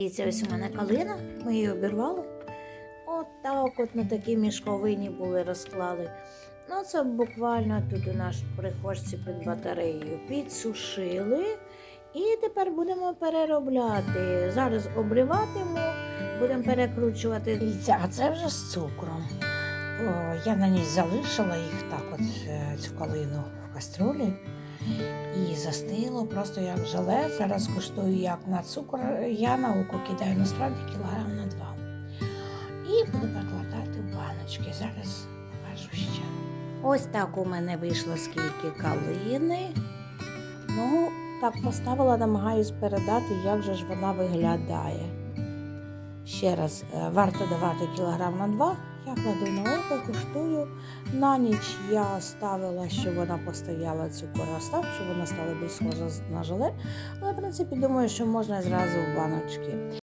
І це ось у мене калина, ми її обірвали. От так от на такій мішковині були розклали. Ну, це буквально тут у в прихожці під батареєю підсушили. І тепер будемо переробляти. Зараз обриватиму, будемо перекручувати. Дивіться, а це вже з цукром. О, я на ній залишила їх так, от е, цю калину в кастрюлі. І застило просто як желе. Зараз куштую як на цукор. Я на око кидаю насправді кілограм на два. І буду перекладати в баночки. Зараз покажу ще. Ось так у мене вийшло скільки калини. Ну, так поставила, намагаюсь передати, як же ж вона виглядає. Ще раз, е, варто давати кілограм на два. Я кладу на око, куштую. На ніч я ставила, щоб вона постояла цю коростав, щоб вона стала більш схожа на желе. Але, в принципі, думаю, що можна зразу в баночки.